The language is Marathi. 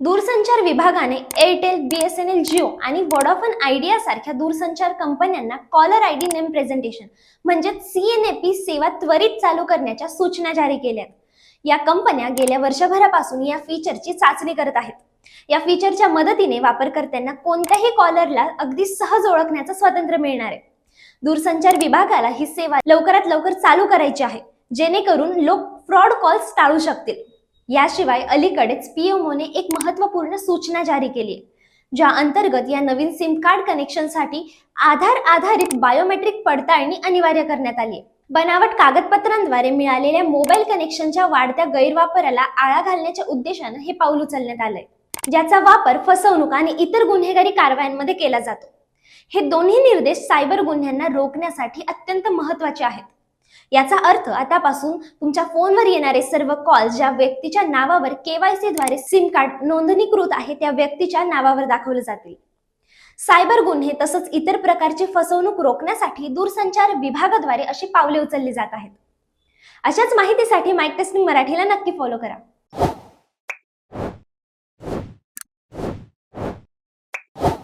दूरसंचार विभागाने एअरटेल बीएसएनएल जिओ आणि वोडाफोन आयडिया सारख्या दूरसंचार कंपन्यांना caller I D name presentation म्हणजेच सीएनएपी सेवा त्वरित चालू करण्याच्या सूचना जारी केल्या या कंपन्या गेल्या वर्षभरापासून या फीचरची चाचणी करत आहेत. या फीचरच्या मदतीने वापरकर्त्यांना कोणत्याही कॉलरला अगदी सहज ओळखण्याचं स्वातंत्र्य मिळणार आहे. दूरसंचार विभागाला ही सेवा लवकरात लवकर चालू करायची आहे जेणेकरून लोक फ्रॉड कॉल्स टाळू शकतील. याशिवाय अलीकडेच पीएमओने एक महत्त्वपूर्ण सूचना जारी केली आहे ज्या अंतर्गत या नवीन सिम कार्ड कनेक्शनसाठी आधार आधारित बायोमेट्रिक पडताळणी अनिवार्य करण्यात आली आहे. बनावट कागदपत्रांद्वारे मिळालेल्या मोबाईल कनेक्शनच्या वाढत्या गैरवापराला आळा घालण्याच्या उद्देशानं हे पाऊल उचलण्यात आलंय. ज्याचा वापर फसवणूक आणि इतर गुन्हेगारी कारवायांमध्ये केला जातो. हे दोन्ही निर्देश सायबर गुन्ह्यांना रोखण्यासाठी अत्यंत महत्त्वाचे आहेत. याचा अर्थ आतापासून तुमच्या फोनवर येणारे सर्व कॉल ज्या व्यक्तीच्या नावावर केवायसी द्वारे सिम कार्ड नोंदणीकृत आहे त्या व्यक्तीच्या नावावर दाखवले जातील. सायबर गुन्हे तसंच इतर प्रकारची फसवणूक रोखण्यासाठी दूरसंचार विभागाद्वारे अशी पावले उचलली जात आहेत. अशाच माहितीसाठी माईक टेस्टिंग मराठीला नक्की फॉलो करा.